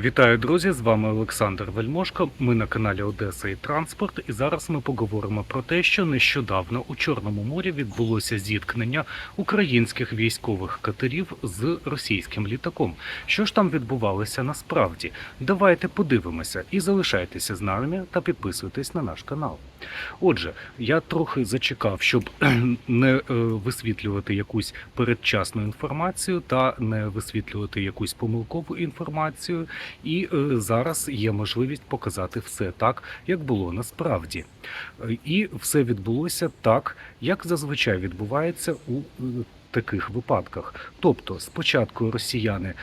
Вітаю, друзі! З вами Олександр Вельмошко. Ми на каналі Одеса і Транспорт. І зараз ми поговоримо про те, що нещодавно у Чорному морі відбулося зіткнення українських військових катерів з російським літаком. Що ж там відбувалося насправді? Давайте подивимося і залишайтеся з нами та підписуйтесь на наш канал. Отже, я трохи зачекав, щоб не е, висвітлювати якусь передчасну інформацію та не висвітлювати якусь помилкову інформацію. І е, зараз є можливість показати все так, як було насправді. Е, І все відбулося так, як зазвичай відбувається у е, таких випадках. Тобто, спочатку росіяни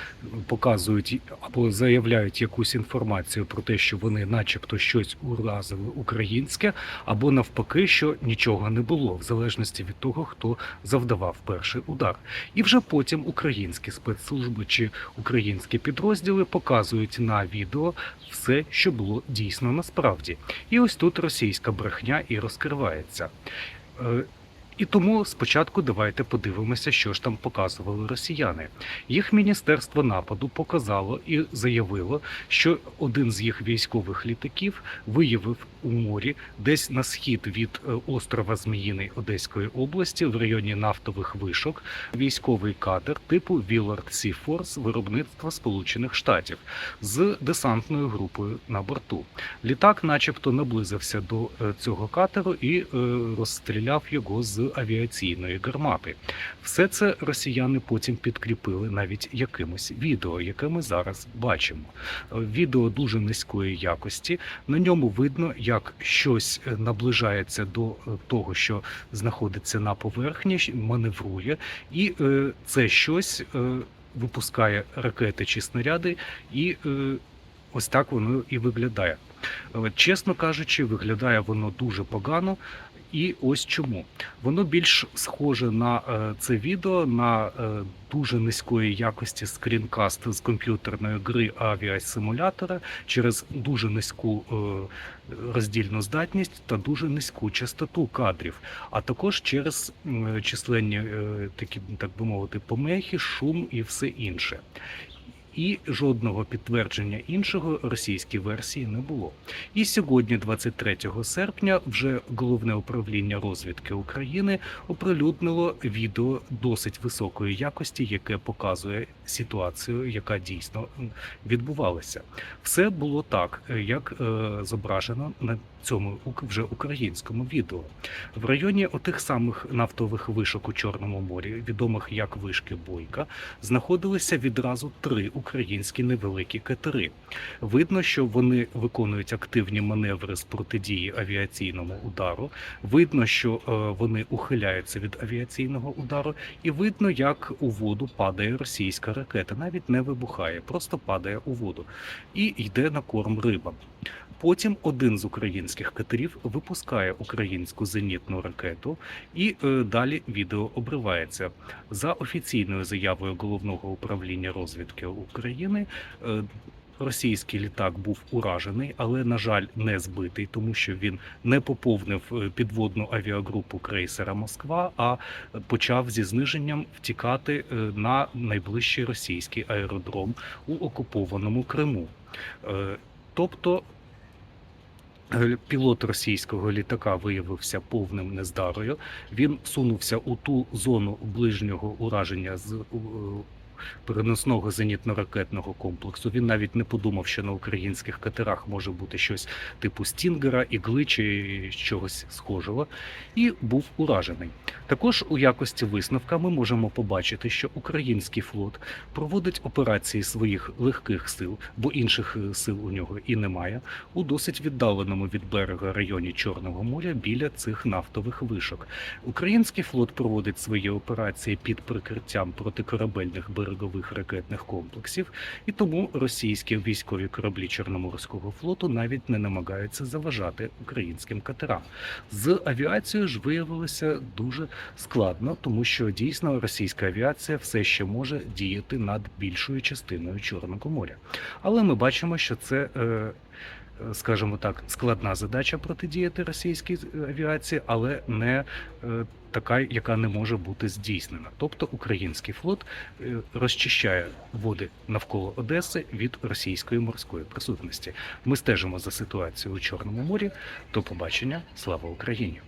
показують або заявляють якусь інформацію про те, що вони, начебто, щось уразили українське, або навпаки, що нічого не було, в залежності від того, хто завдавав перший удар. І вже потім українські спецслужби чи українські підрозділи показують на відео все, що було дійсно насправді. І ось тут російська брехня і розкривається. І тому спочатку давайте подивимося, що ж там показували росіяни. Їх міністерство нападу показало і заявило, що один з їх військових літаків виявив у морі десь на схід від е, острова Зміїний Одеської області в районі нафтових вишок військовий катер типу Willard Sea Force виробництва Сполучених Штатів з десантною групою на борту. Літак, начебто, наблизився до е, цього катеру і е, розстріляв його з авіаційної гармати. Все це росіяни потім підкріпили навіть якимось відео, яке ми зараз бачимо. Відео дуже низької якості. На ньому видно, як щось наближається до е, того, що знаходиться на поверхні, маневрує, і е, це щось е, випускає ракети чи снаряди, і ось так воно і виглядає. Е, Чесно кажучи, виглядає воно дуже погано. І ось чому воно більш схоже на е, це відео на е, дуже низької якості скрінкаст з комп'ютерної гри авіасимулятора через дуже низьку е, роздільну здатність та дуже низьку частоту кадрів, а також через численні такі, так би мовити, помехи, шум і все інше. І жодного підтвердження іншого російській версії не було. І сьогодні, 23 серпня, вже головне управління розвідки України оприлюднило відео досить високої якості, яке показує ситуацію, яка дійсно відбувалася. Все було так, як е, зображено на цьому вже українському відео. В районі отих самих нафтових вишок у Чорному морі, відомих як вишки Бойка, знаходилися відразу три українські невеликі катери. Видно, що вони виконують активні маневри з протидії авіаційному удару. Видно, що е, вони ухиляються від авіаційного удару, і видно, як у воду падає російська ракета. Навіть не вибухає, просто падає у воду і йде на корм рибам. Потім один з українських катерів випускає українську зенітну ракету, і е, далі відео обривається. За офіційною заявою головного управління розвідки України. е, Російський літак був уражений, але на жаль, не збитий, тому що він не поповнив е, підводну авіагрупу крейсера Москва, а почав зі зниженням втікати на найближчий російський аеродром у окупованому Криму. Тобто пілот російського літака виявився повним нездарою. Він сунувся у ту зону ближнього ураження з е, переносного зенітно-ракетного комплексу. Він навіть не подумав, що на українських катерах може бути щось типу Стінгера, ігли чи чогось схожого, і був уражений. Також у якості висновка ми можемо побачити, що український флот проводить операції своїх легких сил, бо інших е, сил у нього і немає, у досить віддаленому від берега районі Чорного моря біля цих нафтових вишок. Український флот проводить свої операції під прикриттям протикорабельних берегових ракетних комплексів, і тому російські військові кораблі Чорноморського флоту навіть не намагаються заважати українським катерам. З авіацією ж виявилося дуже складно, тому що дійсно російська авіація все ще може діяти над більшою частиною Чорного моря. Але ми бачимо, що це. Е, скажімо так, складна задача протидіяти російській авіації, але не е, така, яка не може бути здійснена. Тобто український флот е, розчищає води навколо Одеси від російської морської присутності. Ми стежимо за ситуацією у Чорному морі. До побачення, слава Україні!